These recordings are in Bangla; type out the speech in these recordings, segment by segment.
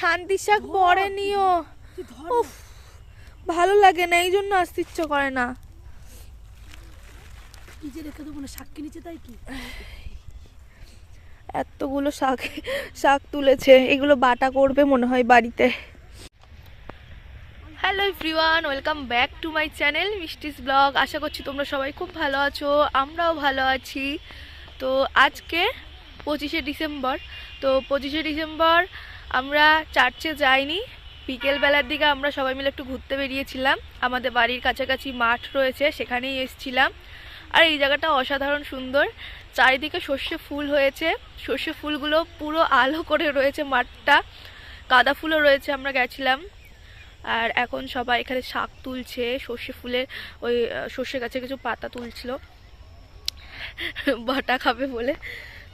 শান্তি শাক পরে নিও। উফ ভালো লাগে না এই জন্য আসতে ইচ্ছে করে না। নিজে রেখে দেবো না সাক্ষী নিচে তাই কি? এতগুলো শাক শাক তুলেছে এগুলো বাটা করবে মনে হয় বাড়িতে। Hello everyone welcome back to my channel Mishti's blog. আশা করছি তোমরা সবাই খুব ভালো আছো আমরাও ভালো আছি। তো আজকে পঁচিশে ডিসেম্বর তো পঁচিশে ডিসেম্বর আমরা চার্চে যাইনি। বিকেলবেলার দিকে আমরা সবাই মিলে একটু ঘুরতে বেরিয়েছিলাম। আমাদের বাড়ির কাছাকাছি মাঠ রয়েছে, সেখানেই এসেছিলাম। আর এই জায়গাটা অসাধারণ সুন্দর। চারিদিকে সর্ষে ফুল হয়েছে। সর্ষে ফুলগুলো পুরো আলো করে রয়েছে মাঠটা। গাঁদা ফুলও রয়েছে, আমরা গেছিলাম। আর এখন সবাই এখানে শাক তুলছে। সর্ষে ফুলের ওই সর্ষে গাছে কিছু পাতা তুলছিল। বাটা খাবে বলে।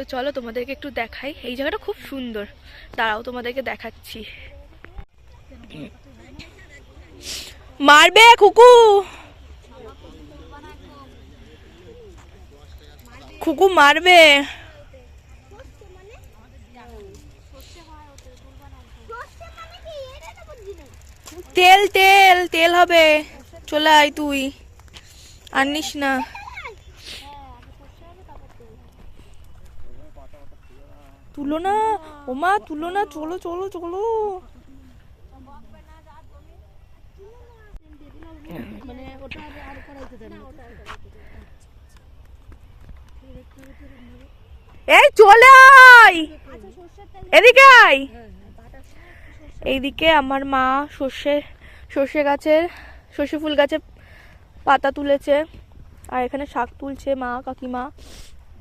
তো চলো তোমাদেরকে একটু দেখাই। এই জায়গাটা খুব সুন্দর। দাঁড়াও, তোমাদেরকে দেখাচ্ছি। মারবে কুকু! খুকু মারবে। তেল তেল তেল হবে। চলে আয় তুই। আনিস না। তুলো না ওমা তুলো না চলো চলো চলো। এই, চলে এদিকে এইদিকে আমার মা সর্ষে সর্ষে গাছের, সর্ষে ফুল গাছে পাতা তুলেছে। আর এখানে শাক তুলছে মা, কাকিমা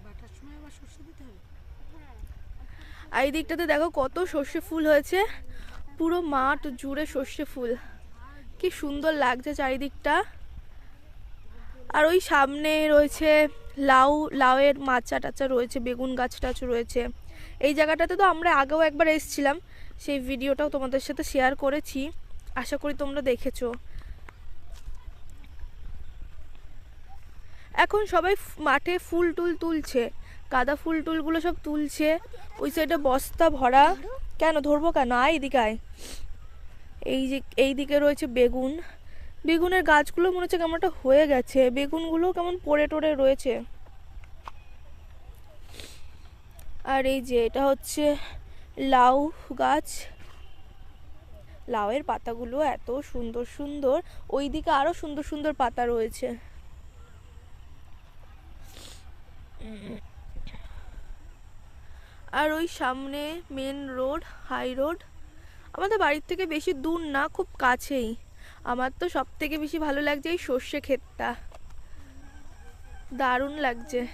বাটার সময় আবার সর্ষে দিতে হবে আর এই দিকটাতে দেখো কত সর্ষে ফুল হয়েছে। পুরো মাঠ জুড়ে সর্ষে ফুল। কি সুন্দর লাগছে চারিদিকটা। আর ওই সামনে রয়েছে লাউ, লাউয়ের মাচা টাচা রয়েছে, বেগুন গাছ টাছ রয়েছে। এই জায়গাটাতে তো আমরা আগেও একবার এসেছিলাম, সেই ভিডিওটাও তোমাদের সাথে শেয়ার করেছি। আশা করি তোমরা দেখেছ। এখন সবাই মাঠে ফুল টুল তুলছে। গাঁদা ফুল টুলগুলো সব তুলছে। ওই সাইডে বস্তা ভরা। কেন? ধরবো কেন? আয় এদিকে আয়। এই যে, এই দিকে রয়েছে বেগুন। বেগুনের গাছগুলো মনে হচ্ছে কেমন একটা হয়ে গেছে। বেগুনগুলো কেমন পড়ে টড়ে রয়েছে। আর এই যে, এটা হচ্ছে লাউ গাছ। লাউয়ের পাতাগুলো এত সুন্দর সুন্দর। ওই দিকে আরও সুন্দর সুন্দর পাতা রয়েছে। আর ওই সামনে মেন রোড হাই রোড আমাদের বাড়ির থেকে বেশি দূর না, খুব কাছেই। আমার তো সব থেকে বেশি ভালো লাগছে এই সর্ষে ক্ষেতটা। দারুণ লাগছে।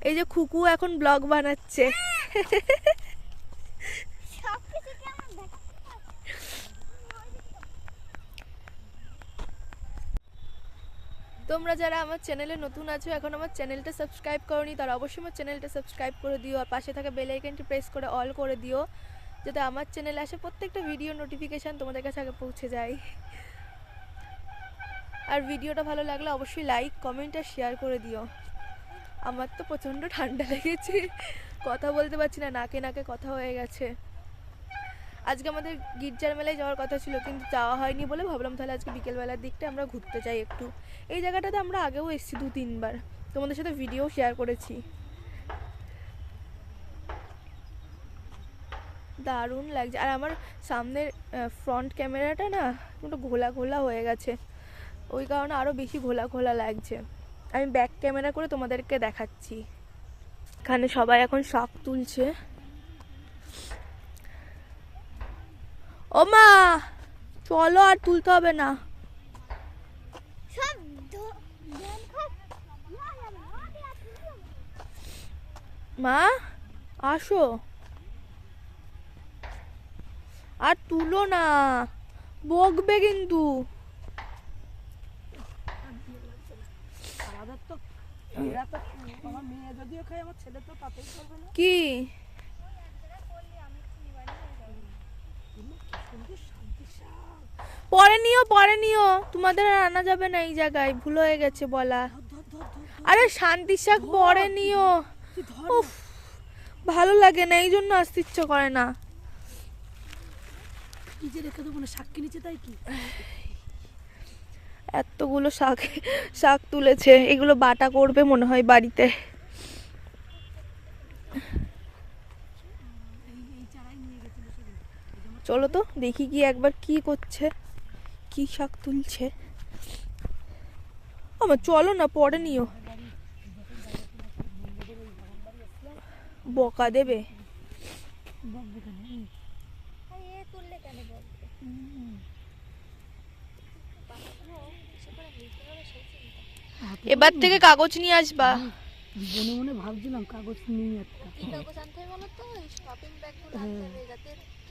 এই যে খুকু এখন ব্লগ বানাচ্ছে। তোমরা যারা আমার চ্যানেলে নতুন আছো, এখন আমার চ্যানেলটা সাবস্ক্রাইব করনি, তারা অবশ্যই আমার চ্যানেলটা সাবস্ক্রাইব করে দিও আর পাশে থাকা বেল আইকনটি প্রেস করে অল করে দিও, যাতে আমার চ্যানেলে আসে প্রত্যেকটা ভিডিও নোটিফিকেশান তোমাদের কাছে আগে পৌঁছে যায়। আর ভিডিওটা ভালো লাগলে অবশ্যই লাইক কমেন্ট আর শেয়ার করে দিও। আমার তো প্রচণ্ড ঠান্ডা লেগেছে, কথা বলতে পারছি না, নাকে নাকে কথা হয়ে গেছে। আজকে আমাদের গির্জার মেলায় যাওয়ার কথা ছিল, কিন্তু যাওয়া হয়নি বলে ভাবলাম তাহলে আজকে বিকেলবেলার দিকটা আমরা ঘুরতে যাই একটু। এই জায়গাটাতে আমরা আগেও এসেছি দু, তিনবার। তোমাদের সাথে ভিডিও শেয়ার করেছি। দারুণ লাগছে। আর আমার সামনের ফ্রন্ট ক্যামেরাটা না একটু ঘোলা ঘোলা হয়ে গেছে। ওই কারণে আরও বেশি ঘোলা ঘোলা লাগছে। আমি ব্যাক ক্যামেরা করে তোমাদেরকে দেখাচ্ছি। এখানে সবাই এখন শখ তুলছে। ও মা চলো আর তুলতে হবে না। মা আসো। আর তুলো না বকবে কিন্তু। আমাদের তো এরা তো আমার মেয়ে যদিও খায় আমার ছেলে তো তাতেই করবে না। কি পরে নিও পরে নিও। তোমাদের আর আনা যাবে না এই জায়গায়। ভুল হয়ে গেছে বলা। আরে শান্তি শাক পরে নিও। উফ ভালো লাগে না এই জন্য আসতে ইচ্ছে করে না। নিচে রেখে দেবো না সাক্ষী নিচে তাই কি? এতগুলো শাক শাক তুলেছে। এগুলো বাটা করবে মনে হয় বাড়িতে। চলো তো দেখি কি একবার কি করছে কি শাক তুলছে। আমার চলো না পরে নিও। বকা দেবে। এবার থেকে কাগজ নিয়ে আসবা। মনে মনে ভাবছিলাম কাগজ নিয়ে একটা। কালারিং কালারিং প্যাকেটগুলো আরেকজন ভাজা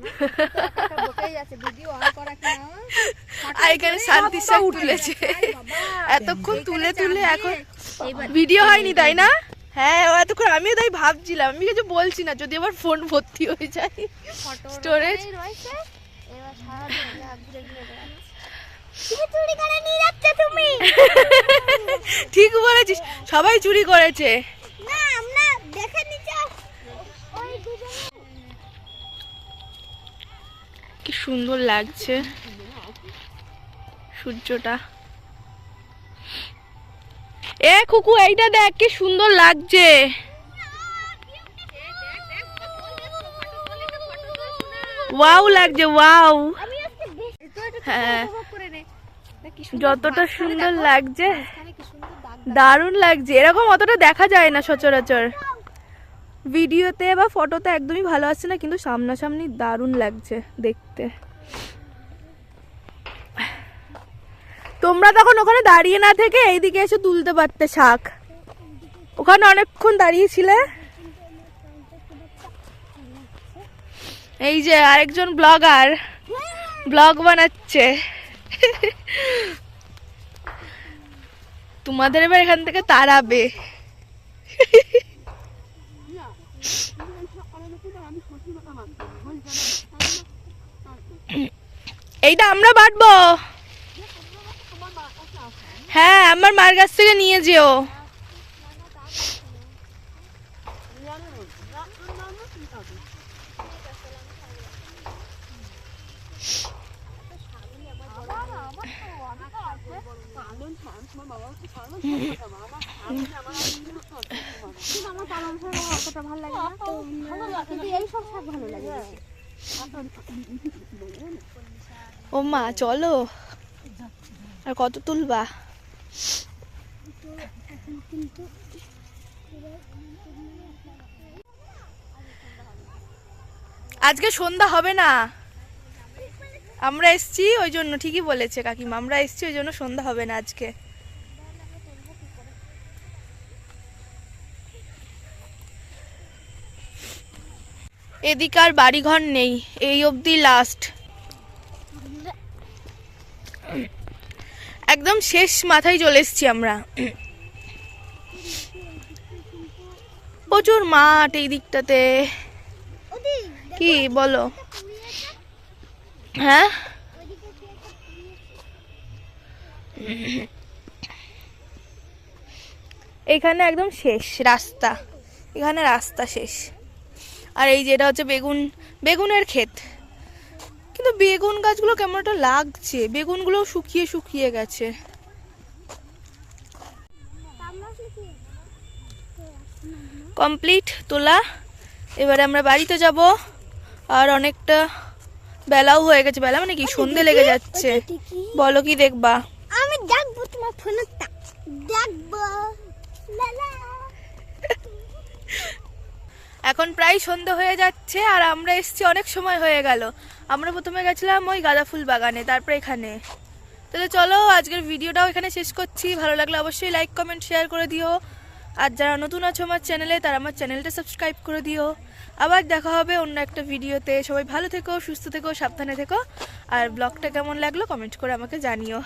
এখানে শান্তি শাক তুলেছে। এতক্ষণ তুলে তুলে এখন ভিডিও হয়নি তাই না? হ্যাঁ এতক্ষণ আমিও তাই ভাবছিলাম আমি কিছু বলছি না যদি আমার ফোন ভর্তি হয়ে যায়। স্টোরেজ ঠিক বলেছিস সবাই চুরি করেছে না আমরা দেখে নিচ্ছি ওই দুজনে কি সুন্দর লাগছে। সূর্যটা। এ কুকু এইটা দেখ, কি সুন্দর লাগছে। ওয়াও লাগছে, ওয়াও। হ্যাঁ। যতটা সুন্দর লাগছে, দারুণ লাগছে। এরকম অতটা দেখা যায় না সচরাচর। ভিডিওতে বা ফটোতে একদমই ভালো আসছে না, কিন্তু সামনাসামনি দারুণ লাগছে দেখতে। তোমরা তখন ওখানে দাঁড়িয়ে না থেকে এইদিকে এসে তুলতে পারতে শাক। ওখানে অনেকক্ষণ দাঁড়িয়েছিলে? এই যে আরেকজন ব্লগার, ব্লগ বানাচ্ছে। তোমাদের এবার এখান থেকে তাড়াবে। এইটা আমরা বাটবো। হ্যাঁ আমার মার কাছ থেকে নিয়ে যেও। ভালো লাগে এই সব শাক ভালো লাগে। বেশি। ও মা, চলো। আর কত তুলবা? আজকে সন্ধ্যা হবে না। আমরা এসছি, ওই জন্য ঠিকই বলেছে কাকিমা, আমরা এসছি, ওই জন্য সন্ধ্যা হবে না আজকে। এদিকে আর বাড়িঘর নেই, এই অবধি লাস্ট একদম শেষ মাথায় চলে এসছি আমরা। প্রচুর মাঠ এই দিকটাতে। কি বলো? হ্যাঁ? এখানে একদম শেষ রাস্তা। এখানে রাস্তা শেষ। আর এই যেটা হচ্ছে বেগুন, বেগুনের ক্ষেত। কিন্তু বেগুন গাছগুলো কেমন একটা লাগছে। বেগুনগুলো শুকিয়ে শুকিয়ে গেছে। কমপ্লিট তোলা। এবারে আমরা বাড়িতে যাব। আর অনেকটা বেলাও হয়ে গেছে। বেলা মানে কি? সন্ধে লেগে যাচ্ছে। বলো কি দেখবা? আমি দেখব তোমার ফোনটা। দেখব। লালা এখন প্রায় সন্ধে হয়ে যাচ্ছে আর আমরা এসছি, অনেক সময় হয়ে গেল। আমরা প্রথমে গেছিলাম ওই গাঁদা ফুল বাগানে, তারপরে এখানে। তাহলে চলো, আজকের ভিডিওটাও এখানে শেষ করছি। ভালো লাগলে অবশ্যই লাইক কমেন্ট শেয়ার করে দিও। আর যারা নতুন আছো আমার চ্যানেলে তারা আমার চ্যানেলটা সাবস্ক্রাইব করে দিও। আবার দেখা হবে অন্য একটা ভিডিওতে। সবাই ভালো থেকো, সুস্থ থেকো, সাবধানে থেকো। আর ব্লগটা কেমন লাগল কমেন্ট করে আমাকে জানিও।